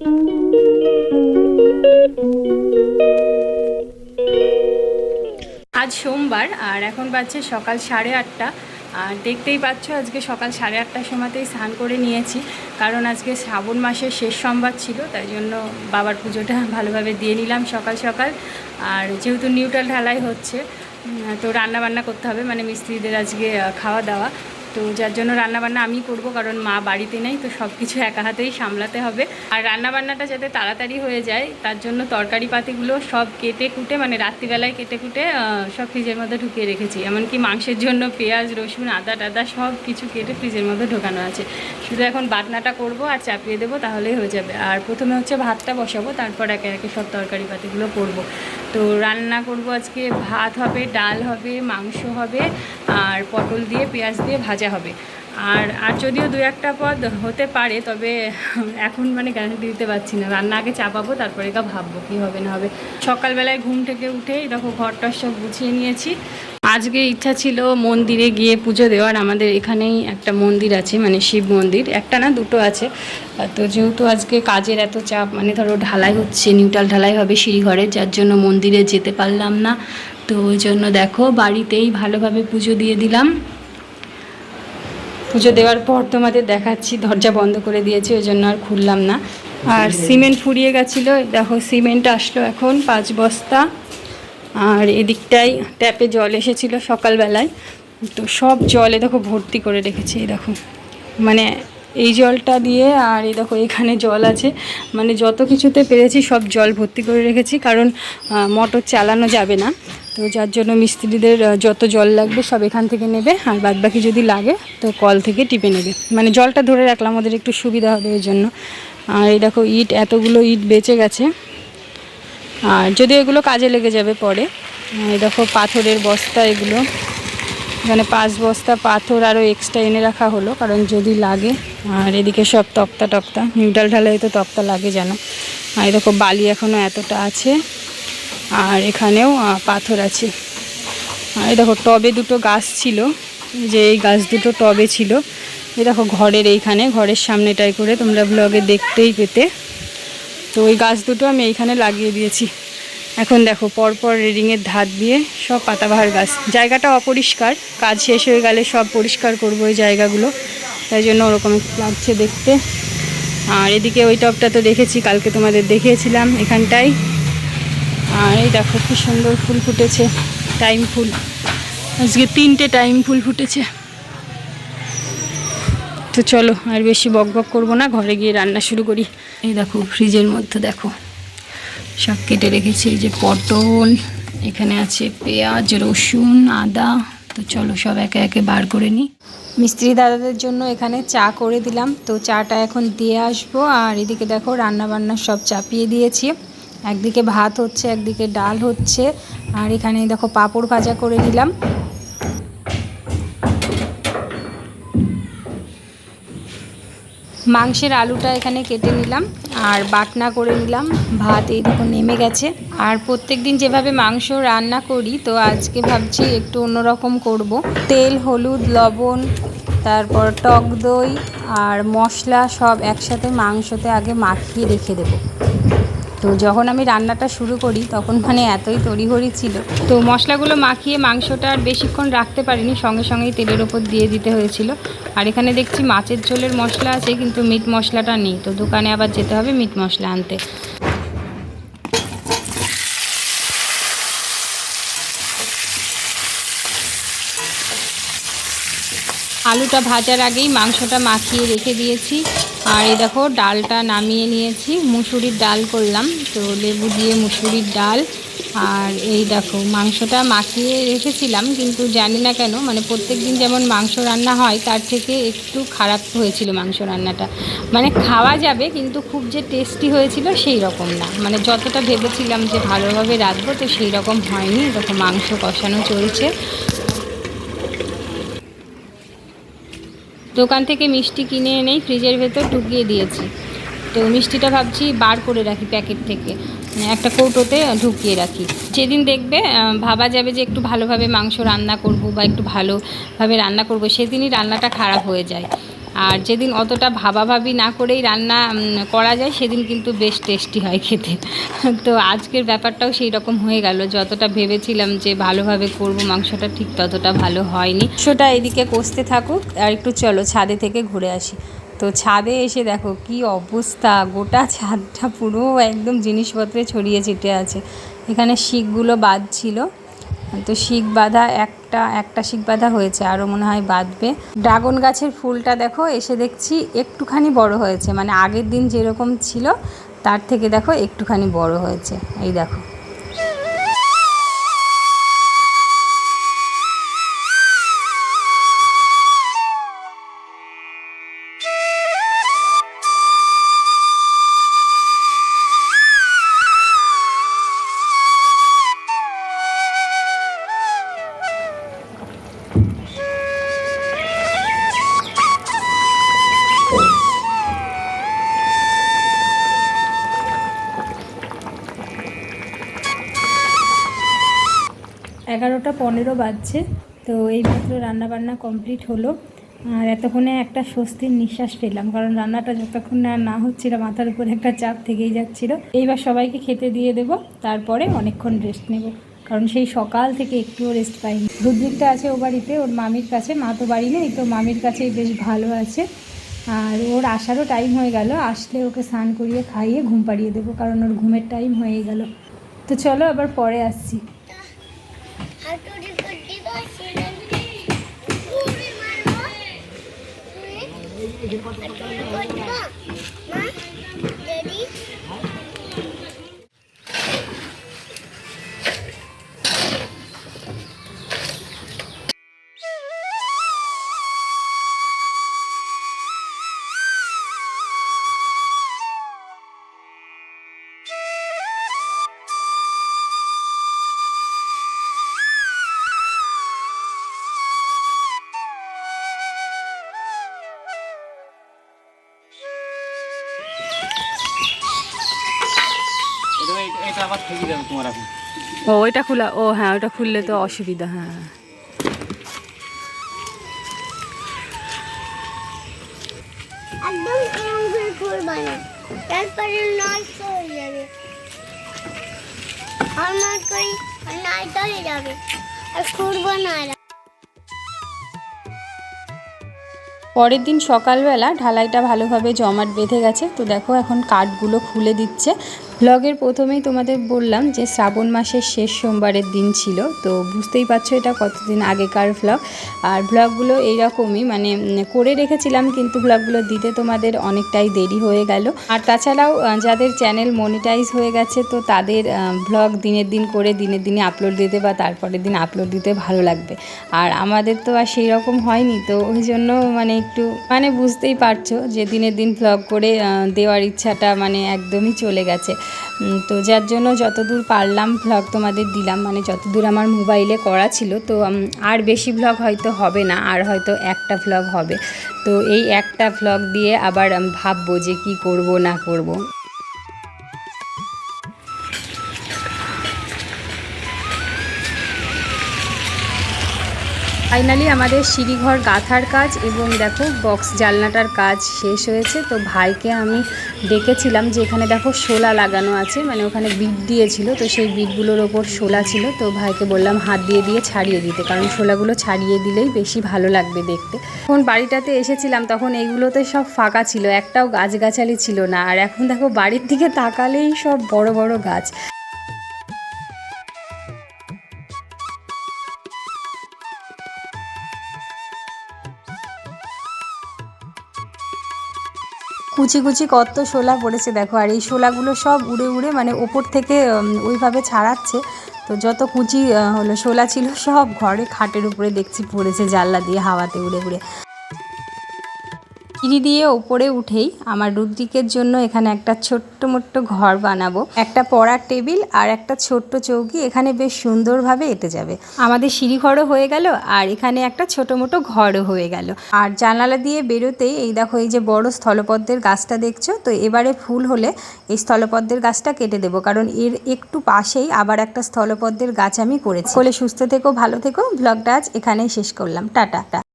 আজ সোমবার আর এখন বাজছে সকাল সাড়ে আটটা। আর দেখতেই পাচ্ছ, আজকে সকাল সাড়ে আটটার সময়তেই স্নান করে নিয়েছি। কারণ আজকে শ্রাবণ মাসের শেষ সোমবার ছিল, তাই জন্য বাবার পুজোটা ভালোভাবে দিয়ে নিলাম সকাল সকাল। আর যেহেতু নিউট্রাল ঢালাই হচ্ছে তো রান্না বান্না করতে হবে মানে মিস্ত্রিদের আজকে খাওয়া দাওয়া। তো যার জন্য রান্নাবান্না আমি করব, কারণ মা বাড়িতে নেই, তো সব কিছু একা হাতেই সামলাতে হবে। আর রান্নাবান্নাটা যাতে তাড়াতাড়ি হয়ে যায়, তার জন্য তরকারি পাতিগুলো সব কেটে কুটে মানে রাত্রিবেলায় কেটে কুটে সব ফ্রিজের মধ্যে ঢুকিয়ে রেখেছি। এমনকি মাংসের জন্য পেঁয়াজ, রসুন, আদা টাদা সব কিছু কেটে ফ্রিজের মধ্যে ঢোকানো আছে। শুধু এখন বাটনাটা করব আর চাপিয়ে দেবো, তাহলেই হয়ে যাবে। আর প্রথমে হচ্ছে ভাতটা বসাবো, তারপর একে একে সব তরকারি পাতিগুলো করব। তো রান্না করব আজকে ভাত হবে, ডাল হবে, মাংস হবে, আর পটল দিয়ে, পেঁয়াজ দিয়ে ভাজা হবে। আর আর যদিও দু একটা পদ হতে পারে, তবে এখন মানে গ্যারান্টি দিতে পারছি না। রান্না আগে চাপাবো, তারপরে গা ভাববো কী হবে না হবে। সকালবেলায় ঘুম থেকে উঠেই দেখো ঘরটা সব গুছিয়ে নিয়েছি। আজকে ইচ্ছা ছিল মন্দিরে গিয়ে পুজো দেওয়ার। আমাদের এখানেই একটা মন্দির আছে মানে শিব মন্দির। একটা না দুটো আছে। তো যেহেতু আজকে কাজের এত চাপ মানে ধরো ঢালাই হচ্ছে নিউটাল ঢালাই হবে সিঁড়িঘরে যার জন্য মন্দিরে যেতে পারলাম না। তো ওই জন্য দেখো বাড়িতেই ভালোভাবে পুজো দিয়ে দিলাম। পুজো দেওয়ার পর তোমাদের দেখাচ্ছি দরজা বন্ধ করে দিয়েছি ওই জন্য আর খুললাম না। আর সিমেন্ট ফুরিয়ে গেছিল দেখো সিমেন্ট আসলো এখন পাঁচ বস্তা। আর এদিকটাই ট্যাপে জল এসেছিল সকালবেলায়। তো সব জলে দেখো ভর্তি করে রেখেছি এই দেখো। মানে এই জলটা দিয়ে, আর এই দেখো এখানে জল আছে। মানে যত কিছুতে পেরেছি সব জল ভর্তি করে রেখেছি, কারণ মোটর চালানো যাবে না। তো যার জন্য মিস্ত্রিদের যত জল লাগবে সব এখান থেকে নেবে, আর বাদবাকি যদি লাগে, তো কল থেকে টিপে নেবে। মানে জলটা ধরে রাখলাম, ওদের একটু সুবিধা হবে ওই জন্য। আর এই দেখো ইট, এতগুলো ইট বেঁচে গেছে। আর যদি এগুলো কাজে লেগে যাবে পরে এই দেখো পাথরের বস্তা এগুলো। এখানে পাঁচ বস্তা পাথর আরও এক্সট্রা এনে রাখা হলো, কারণ যদি লাগে, আর এদিকে সব তক্তা টক্তা, নিউডাল ঢালাই তো তক্তা লাগে জানো। আর দেখো বালি এখনও এতটা আছে, আর এখানেও পাথর আছে। এই দেখো টবে দুটো গাছ ছিল, যে এই গাছ দুটো টবে ছিল। এই দেখো ঘরের এইখানে, ঘরের সামনেটাই করে তোমরা ব্লগে দেখতেই পেতে। তো ওই গাছ দুটো আমি এইখানে লাগিয়ে দিয়েছি। এখন দেখো, পরপর রেডিংয়ের ধার দিয়ে সব পাতাবাহার গাছ। জায়গাটা অপরিষ্কার, কাজ শেষ হয়ে গেলে সব পরিষ্কার করব ওই জায়গাগুলো। তাই জন্য ওরকম লাগছে দেখতে। আর এদিকে ওই টবটা তো দেখেছি, কালকে তোমাদের দেখিয়েছিলাম এখানটায়। আর এই দেখো, কি সুন্দর ফুল ফুটেছে, টাইম ফুল। আজকে তিনটে টাইম ফুল ফুটেছে। তো চলো, আর বেশি বক বক করব না, ঘরে গিয়ে রান্না শুরু করি। এই দেখো ফ্রিজের মধ্যে দেখো। সব কেটে রেখেছি, এই যে পটল, এখানে আছে পেঁয়াজ, রসুন, আদা। তো চলো সব একে একে বার করে নিই। মিস্ত্রি দাদাদের জন্য এখানে চা করে দিলাম। তো চাটা এখন দিয়ে আসব। আর এদিকে দেখো রান্না বান্না সব চাপিয়ে দিয়েছি। একদিকে ভাত হচ্ছে, একদিকে ডাল হচ্ছে। আর এখানে দেখো পাঁপড় ভাজা করে নিলাম। মাংসের আলুটা এখানে কেটে নিলাম। আর বাটনা করে নিলাম। ভাত এই নেমে গেছে। আর প্রত্যেক দিন যেভাবে মাংস রান্না করি, তো আজকে ভাবছি একটু অন্যরকম করব। তেল, হলুদ, লবণ, তারপর টক দই আর মশলা সব একসাথে মাংসতে আগে মাখিয়ে রেখে দেবো। তো যখন আমি রান্নাটা শুরু করি, তখন মানে এতই তড়িঘড়ি ছিল। তো মশলাগুলো মাখিয়ে মাংসটা আর বেশিক্ষণ রাখতে পারিনি, সঙ্গে সঙ্গেই তেলের ওপর দিয়ে দিতে হয়েছিল। আর এখানে দেখছি মাছের ঝোলের মশলা আছে, কিন্তু মিট মশলাটা নেই। তো দোকানে আবার যেতে হবে মিট মশলা আনতে। আলুটা ভাজার আগেই মাংসটা মাখিয়ে রেখে দিয়েছি। আর এই দেখো ডালটা নামিয়ে নিয়েছি। মুসুরির ডাল করলাম, তো লেবু দিয়ে মুসুরির ডাল। আর এই দেখো মাংসটা মাখিয়ে রেখেছিলাম, কিন্তু জানি না কেন মানে প্রত্যেক দিন যেমন মাংস রান্না হয়, তার থেকে একটু খারাপ হয়েছিল মাংস রান্নাটা। মানে খাওয়া যাবে, কিন্তু খুব যে টেস্টি হয়েছিল সেই রকম না। মানে যতটা ভেবেছিলাম যে ভালোভাবে রাখব তো সেই রকম হয়নি। দেখো মাংস কষানো চলছে। দোকান থেকে মিষ্টি কিনে এনেই ফ্রিজের ভেতর ঢুকিয়ে দিয়েছি। তো মিষ্টিটা ভাবছি বার করে রাখি প্যাকেট থেকে। মানে একটা কৌটোতে ঢুকিয়ে রাখি। যেদিন দেখবে ভাবা যাবে যে একটু ভালোভাবে মাংস রান্না করব বা একটু ভালোভাবে রান্না করব, সেদিনই রান্নাটা খারাপ হয়ে যায়। আর যেদিন অতটা ভাবাভাবি না করেই রান্না করা যায়, সেদিন কিন্তু বেশ টেস্টি হয় খেতে। তো আজকের ব্যাপারটাও সেই রকম হয়ে গেল। যতটা ভেবেছিলাম যে ভালোভাবে করব, মাংসটা ঠিক ততটা ভালো হয়নি। মাংসটা এদিকে কষতে থাকুক, আর একটু চলো ছাদে থেকে ঘুরে আসি। তো ছাদে এসে দেখো কি অবস্থা। গোটা ছাদটা পুরো একদম জিনিসপত্রে ছড়িয়ে ছিটে আছে। এখানে শিকগুলো বাঁধছিল। তো শিক বাঁধা একটা একটা শিক বাঁধা হয়েছে আরও মনে হয় বাঁধবে। ড্রাগন গাছের ফুলটা দেখো, এসে দেখছি একটুখানি বড় হয়েছে। মানে আগের দিন যেরকম ছিল, তার থেকে দেখো একটুখানি বড় হয়েছে। এই দেখো। পনেরো বাজছে, তো এই এইমাত্র রান্নাবান্না কমপ্লিট হলো। আর এতক্ষণে একটা স্বস্তির নিঃশ্বাস পেলাম, কারণ রান্নাটা যতক্ষণ না না হচ্ছিল, মাথার উপরে একটা চাপ থেকেই যাচ্ছিল। এইবার সবাইকে খেতে দিয়ে দেব, তারপরে অনেকক্ষণ রেস্ট নেব, কারণ সেই সকাল থেকে একটুও রেস্ট পাইনি। রুদ্রিকটা আছে ও বাড়িতে, ওর মামির কাছে, মা তো বাড়ি নেই, তো মামির কাছেই বেশ ভালো আছে। আর ওর আসারও টাইম হয়ে গেল, আসলে ওকে স্নান করিয়ে খাইয়ে ঘুম পাড়িয়ে দেবো, কারণ ওর ঘুমের টাইম হয়ে গেল। তো চলো আবার পরে আসছি। 再吃个 এটা আবার তোমার এখন। ও ওইটা খোলা ও হ্যাঁ ওইটা খুললে তো অসুবিধা হ্যাঁ। একদম এরকম করে করবা না। তারপরে নষ্ট হয়ে যাবে। আমার করি নষ্ট হয়ে যাবে। আর করব না পরের দিন সকালবেলা ঢালাইটা ভালোভাবে জমাট বেঁধে গেছে। তো দেখো এখন কাঠগুলো খুলে দিচ্ছে। ব্লগের প্রথমেই তোমাদের বললাম যে শ্রাবণ মাসের শেষ সোমবারের দিন ছিল, তো বুঝতেই পারছ এটা কতদিন আগেকার ব্লগ আর ব্লগগুলো এইরকমই মানে করে রেখেছিলাম, কিন্তু ব্লগগুলো দিতে তোমাদের অনেকটাই দেরি হয়ে গেল। আর তাছাড়াও যাদের চ্যানেল মনিটাইজ হয়ে গেছে, তো তাদের ব্লগ দিনের দিন করে দিনের দিনে আপলোড দিতে বা তারপরের দিন আপলোড দিতে ভালো লাগবে। আর আমাদের তো আর সেই রকম হয়নি, তো ওই জন্য মানে একটু মানে বুঝতেই পারছ যে দিনের দিন ব্লগ করে দেওয়ার ইচ্ছাটা মানে একদমই চলে গেছে। তো যার জন্য যতদূর পারলাম ব্লগ তোমাদের দিলাম মানে যতদূর আমার মোবাইলে করা ছিল, তো আর বেশি ব্লগ হয়তো হবে না, আর হয়তো একটা ব্লগ হবে। তো এই একটা ব্লগ দিয়ে আবার ভাববো যে কি করব, না করব। ফাইনালি আমাদের সিঁড়িঘর গাঁথার কাজ এবং দেখো বক্স জালনাটার কাজ শেষ হয়েছে। তো ভাইকে আমি ডেকেছিলাম যে এখানে দেখো শোলা লাগানো আছে মানে ওখানে বিট দিয়েছিল, তো সেই বিটগুলোর ওপর শোলা ছিল। তো ভাইকে বললাম হাত দিয়ে দিয়ে ছাড়িয়ে দিতে, কারণ শোলাগুলো ছাড়িয়ে দিলেই বেশি ভালো লাগবে দেখতে। যখন বাড়িটাতে এসেছিলাম তখন এইগুলোতে সব ফাঁকা ছিল, একটাও গাছগাছালি ছিল না। আর এখন দেখো বাড়ির দিকে তাকালেই সব বড় বড় গাছ। কুচি কুচি কত শোলা পড়েছে, দেখো। আর এই শোলাগুলো সব উড়ে উড়ে মানে ওপর থেকে ওইভাবে ছাড়াচ্ছে। তো যত কুচি হলো শোলা ছিল, সব ঘরে খাটের উপরে দেখছি পড়েছে জানলা দিয়ে হাওয়াতে উড়ে উড়ে। সিঁড়ি দিয়ে ওপরে উঠেই আমার রুদ্রিকের জন্য এখানে একটা ছোট্ট মোট্ট ঘর বানাবো। একটা পড়ার টেবিল আর একটা ছোট্ট চৌকি এখানে বেশ সুন্দরভাবে এঁটে যাবে। আমাদের সিঁড়ি ঘরও হয়ে গেল আর এখানে একটা ছোট মোটো ঘরও হয়ে গেল। আর জানালা দিয়ে বেরোতেই এই দেখো, এই যে বড় স্থলপদ্মের গাছটা দেখছ? তো এবারে ফুল হলে এই স্থলপদ্মের গাছটা কেটে দেবো। কারণ এর একটু পাশেই আবার একটা স্থলপদ্মের গাছ আমি করেছি। বলে সুস্থ থেকো, ভালো থেকো। ব্লগটা আজ এখানেই শেষ করলাম। টাটা।